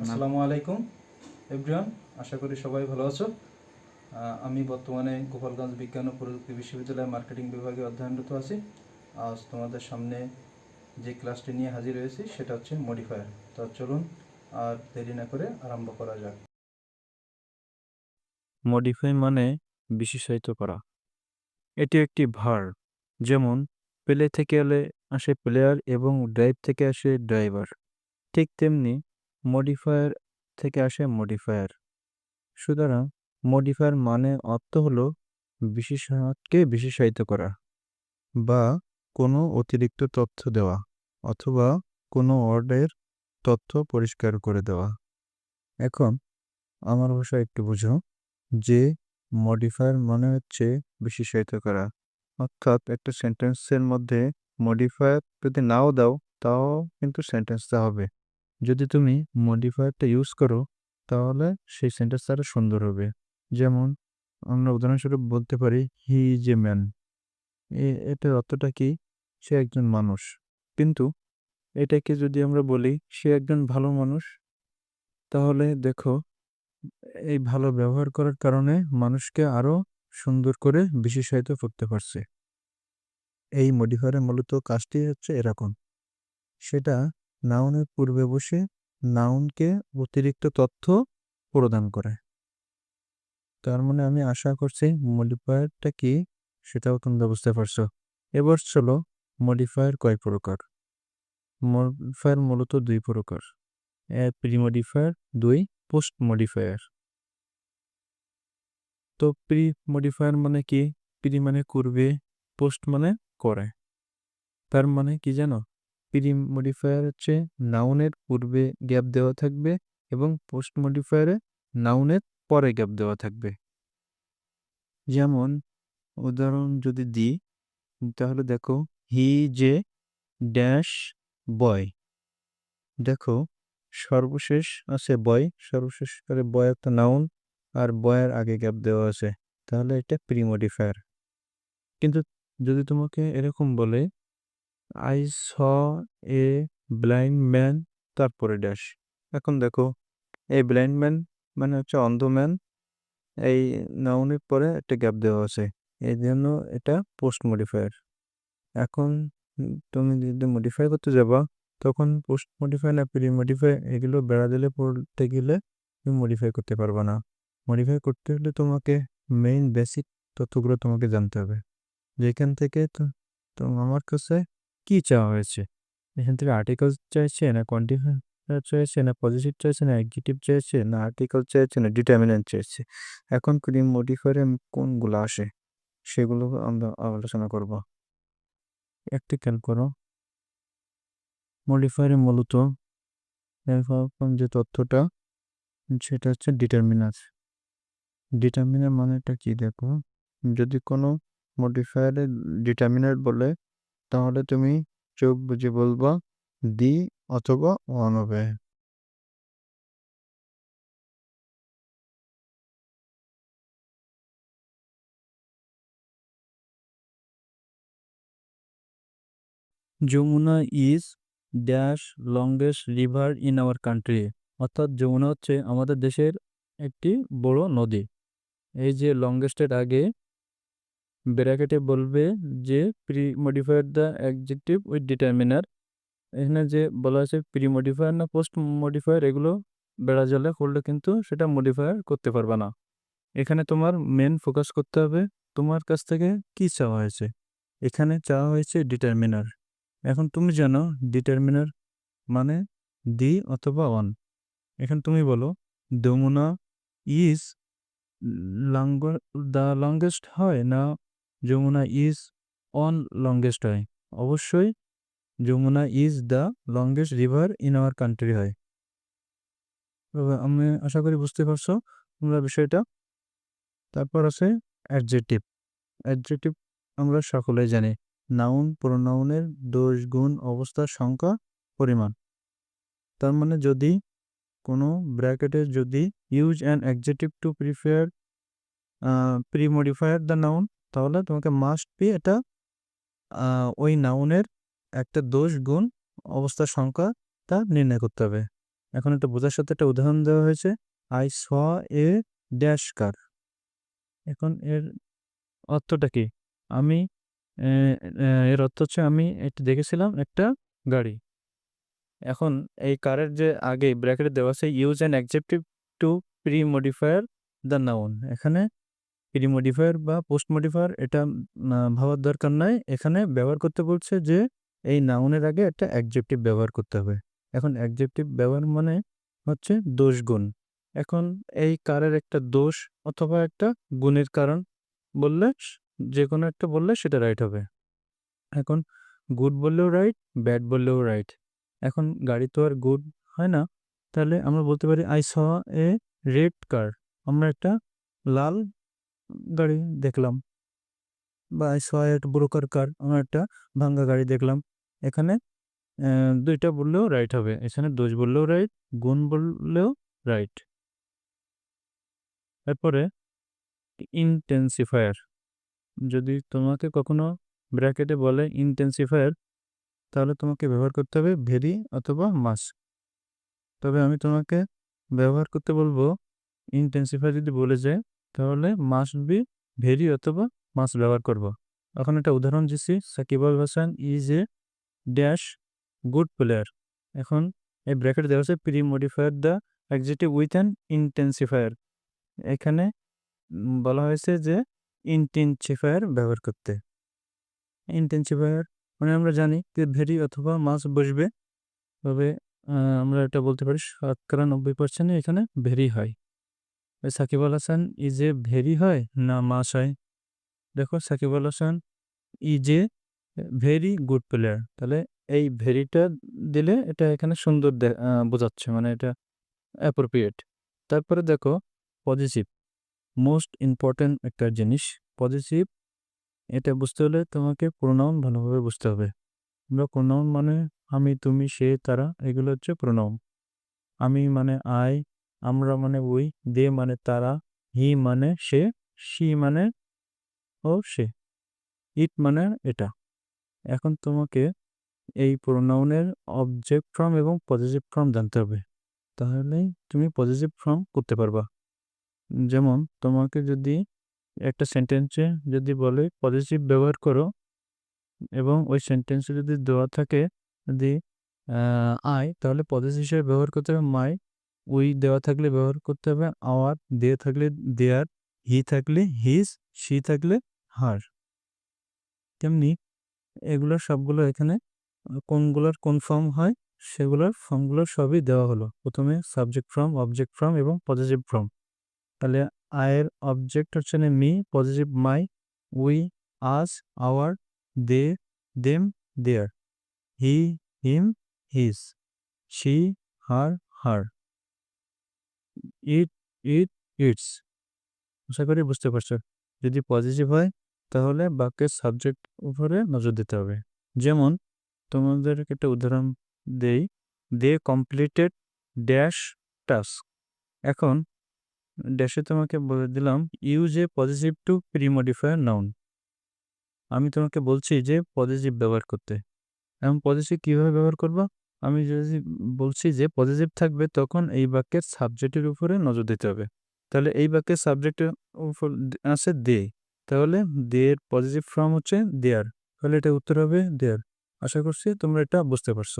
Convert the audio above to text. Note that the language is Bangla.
আসসালামু আলাইকুম এভরিওয়ান আশা করি সবাই ভালো আছো। আহ, আমি বর্তমানে গোপালগঞ্জ বিজ্ঞান ও প্রযুক্তি বিশ্ববিদ্যালয়ের মার্কেটিং বিভাগে অধ্যয়নরত আছি। আজ তোমাদের সামনে যে ক্লাসটি নিয়ে হাজির হয়েছি সেটা হচ্ছে মডিফায়ার। তো চলুন আর দেরি না করে আরম্ভ করা যাক। মডিফাই মানে বিশেষায়িত করা। এটি একটি ভার যেমন প্লে থেকে এলে আসে প্লেয়ার এবং ড্রাইভ থেকে আসে ড্রাইভার। ঠিক তেমনি মডিফায়ার থেকে আসে মডিফায়ার সুতরাং মডিফায়ার মানে অর্থ হলো বিশেষণকে বিশেষায়িত করা বা কোনো অতিরিক্ত তথ্য দেওয়া অথবা কোনো ওয়ার্ডের তথ্য পরিষ্কার করে দেওয়া। এখন আমার ভাষায় একটু বুঝো যে মডিফায়ার মানে হচ্ছে বিশেষায়িত করা। অর্থাৎ একটা সেন্টেন্সের মধ্যে মডিফায়ার যদি নাও দাও তাও কিন্তু সেন্টেন্সটা হবে। যদি তুমি মডিফায়ারটা ইউজ করো, তাহলে সেই সেন্টেন্সটা আরও সুন্দর হবে। যেমন, আমরা উদাহরণস্বরূপ বলতে পারি, হি ইজ এ ম্যান এটার অর্থটা কি? সে একজন মানুষ। কিন্তু এটাকে যদি আমরা বলি, সে একজন ভালো মানুষ, তাহলে দেখো, এই ভালো ব্যবহার করার কারণে মানুষকে আরও সুন্দর করে বিশেষায়িত করতে পারছে। এই মডিফায়ারের মূলত কাজটি হচ্ছে এরকম। সেটা নাউনের পূর্বে বসে নাউনকে অতিরিক্ত তথ্য প্রদান করে। তার মানে আমি আশা করছি মডিফায়ারটা কি সেটাও তোমরা বুঝতে পারছ। এবার চলো মডিফায়ার কয় প্রকার? মডিফায়ার মূলত দুই প্রকার। প্রি মডিফায়ার দুই পোস্ট মডিফায়ার তো প্রি মডিফায়ার মানে কি? প্রি মানে করবে, পোস্ট মানে করে। তার মানে কি জানো? প্রি মডিফায়ার হচ্ছে নাউনের পূর্বে গ্যাপ দেওয়া থাকবে এবং পোস্ট মডিফায়ারে নাউনের পরে গ্যাপ দেওয়া থাকবে। যেমন, উদাহরণ যদি দিই, তাহলে দেখো হি যে ড্যাশ বয় দেখো, সর্বশেষ আছে বয় সর্বশেষ করে বয় একটা নাউন আর বয়ের আগে গ্যাপ দেওয়া আছে, তাহলে এটা প্রি মডিফায়ার কিন্তু যদি তোমাকে এরকম বলে I saw a blind man তারপরে ড্যাশ এখন দেখো এই ব্লাইন্ড ম্যান মানে হচ্ছে অন্ধ ম্যান এই নাউনের পরে একটা গ্যাপ দেওয়া আছে। এই জন্য এটা পোস্ট মডিফায়ার এখন তুমি যদি মডিফাই করতে যাবা, তখন পোস্ট মডিফাই না প্রি মডিফাই এগুলো বেড়া দিলে পড়তে গেলে তুমি মডিফাই করতে পারবা না। মডিফাই করতে হলে তোমাকে মেইন বেসিক তথ্যগুলো তোমাকে জানতে হবে। যেখান থেকে তো আমার কাছে কি চাওয়া হয়েছে? এখান থেকে আর্টিকেল চাইছে না কোয়ান্টিফায়ার চাইছে না পজিটিভ চাইছে না অ্যাডজেক্টিভ চাইছে না আর্টিকেল চাইছে না ডিটারমিনেন্ট চাইছে? এখন প্রি মডিফায়ারে কোনগুলো আসে? সেগুলো আমরা আলোচনা করব। একটি খেয়াল করো মডিফায়ারে মূলত যে তথ্যটা, সেটা হচ্ছে ডিটারমিনার ডিটারমিনার মানেটা কি দেখো? যদি কোনো মডিফায়ারে ডিটারমিনার বলে তাহলে তুমি চোখ বুঝে বলবা, দি অথবা ওয়ান হবে Jamuna is dash longest river in our country অর্থাৎ যমুনা হচ্ছে আমাদের দেশের একটি বড় নদী। এই যে লংগেস্টের আগে ব্র্যাকেটে বলবে যে pre modifier the adjective with determiner এখানে যে বলা আছে প্রি মডিফায়ার না পোস্ট মডিফায়ার এগুলো বেড়া জলে করলে কিন্তু সেটা মডিফায়ার করতে পারবে না। এখানে তোমার মেন ফোকাস করতে হবে তোমার কাছ থেকে কি চাওয়া হয়েছে। এখানে চাওয়া হয়েছে ডিটারমিনার এখন তুমি জানো ডিটারমিনার মানে দি অথবা অন এখন তুমি বলো Jamuna is long the longest হয় না যমুনা ইজ অন লংগেস্ট হয়। অবশ্যই Jamuna is the longest river in our country হয়। আমি আশা করি বুঝতে পারছ তোমরা বিষয়টা। তারপর আছে অ্যাডজেক্টিভ অ্যাডজেক্টিভ আমরা সকলে জানি। নাউন প্রোনাউনের দোষ গুণ অবস্থার সংখ্যা, পরিমাণ। তার মানে যদি কোনো ব্র্যাকেটে যদি use an adjective to prefer pre modifier the noun তাহলে তোমাকে মাস্ট বি এটা ওই নাউনের একটা দোষ গুণ অবস্থার সংখ্যা তা নির্ণয় করতে হবে। এখন এটা বোঝার সাথে একটা উদাহরণ দেওয়া হয়েছে। আই স এ ড্যাশ কার এখন এর অর্থটা কি? আমি এর অর্থ হচ্ছে আমি এটা দেখেছিলাম একটা গাড়ি। এখন এই কারের যে আগে ব্র্যাকেটে দেওয়া আছে use an adjective to pre modifier the noun এখানে প্রি মডিফায়ার বা পোস্ট মডিফায়ার এটা ভাবার দরকার নাই। এখানে ব্যবহার করতে বলছে যে, এই নাউনের আগে একটা অ্যাডজেক্টিভ ব্যবহার করতে হবে। এখন অ্যাডজেক্টিভ ব্যবহার মানে হচ্ছে দোষ গুণ। এখন এই কারের একটা দোষ অথবা একটা গুণের কারণ বললে যে কোনো একটা বললে সেটা রাইট হবে। এখন গুড বললেও রাইট ব্যাড বললেও রাইট এখন গাড়ি তো আর গুড হয় না, তাহলে আমরা বলতে পারি আই স এ রেড কার আমরা একটা লাল গাড়ি দেখলাম বা একটা ব্রোকার কার, আমরা একটা ভাঙ্গা গাড়ি দেখলাম। এখানে দুইটা বললেও রাইট হবে। এখানে দোষ বললেও রাইট গুণ বললেও রাইট এরপরে ইনটেন্সিফায়ার যদি তোমাকে কখনো ব্র্যাকেটে বলে ইনটেন্সিফায়ার তাহলে তোমাকে ব্যবহার করতে হবে ভেরি অথবা মাস। তবে আমি তোমাকে ব্যবহার করতে বলব ইনটেন্সিফায়ার যদি বলে যায় তাহলে মাস্ট বি ভেরি অথবা মাস ব্যবহার করব। এখন একটা উদাহরণ দিচ্ছি Sakib Al Hasan is a dash good player এখন এই ব্র্যাকেট দেওয়া আছে pre modifier the adjective with an intensifier এখানে বলা হয়েছে যে ইনটেন্সিফায়ার ব্যবহার করতে। ইনটেন্সিফায়ার মানে আমরা জানি যে ভেরি অথবা মাস বসবে। তবে আমরা এটা বলতে পারি শতকরা নব্বই পার্সেন্টই এখানে ভেরি হয়। Sakib Al Hasan is a very হয়, না মাস হয়। দেখো Sakib Al Hasan is a very good player. তাহলে এই ভেরিটা দিলে এটা এখানে সুন্দর বোঝাচ্ছে মানে এটা অ্যাপ্রোপ্রিয়েট তারপরে দেখো পজিটিভ মোস্ট ইম্পর্ট্যান্ট একটা জিনিস পজিটিভ এটা বুঝতে হলে তোমাকে প্রোনাউন ভালোভাবে বুঝতে হবে। আমরা প্রোনাউন মানে আমি, তুমি, সে, তারা, এগুলো হচ্ছে প্রোনাউন আমি মানে আই আমরা মানে উই দে মানে তারা, হি মানে সে সি মানে ও সে, ইট মানে এটা। এখন তোমাকে এই প্রোনাউনের অবজেক্ট ফর্ম এবং পজিটিভ ফর্ম জানতে হবে। তাহলেই তুমি পজিটিভ ফর্ম করতে পারবা। যেমন তোমাকে যদি একটা সেন্টেন্সে যদি বলে পজিটিভ ব্যবহার করো এবং ওই সেন্টেন্সে যদি দেওয়া থাকে যদি আই তাহলে পজিটিভ হিসেবে ব্যবহার করতে হবে মাই উই দেওয়া থাকলে ব্যবহার করতে হবে আওয়ার দে থাকলে দেয়ার হি থাকলে হিজ সি থাকলে হার তেমনি এগুলোর সবগুলো এখানে, কোনগুলোর কোন ফর্ম হয়, সেগুলোর ফর্মগুলো সবই দেওয়া হলো। প্রথমে সাবজেক্ট ফর্ম অবজেক্ট ফর্ম এবং পজিটিভ ফর্ম তাহলে আয়ের অবজেক্ট হচ্ছে না me positive my we us our they them their he him his she her her it it, its. আশা করি বুঝতে পারছ। যদি পজিটিভ হয়, তাহলে বাক্যের সাবজেক্ট উপরে নজর দিতে হবে। যেমন, তোমাদেরকে একটা উদাহরণ দেই। দে কমপ্লিটেড ড্যাশ টাস্ক এখন ড্যাশে তোমাকে বলে দিলাম use a positive to premodifier noun আমি তোমাকে বলছি যে পজিটিভ ব্যবহার করতে। এখন পজিটিভ কীভাবে ব্যবহার করবা? আমি যদি বলছি যে পজিটিভ থাকবে তখন এই বাক্যের সাবজেক্টের উপরে নজর দিতে হবে। তাহলে এই বাক্যের সাবজেক্টের উপর আছে দে তাহলে দেয়ের পজিটিভ ফর্ম হচ্ছে দেয়ার তাহলে এটা উত্তর হবে দেয়ার আশা করছি তোমরা এটা বুঝতে পারছ।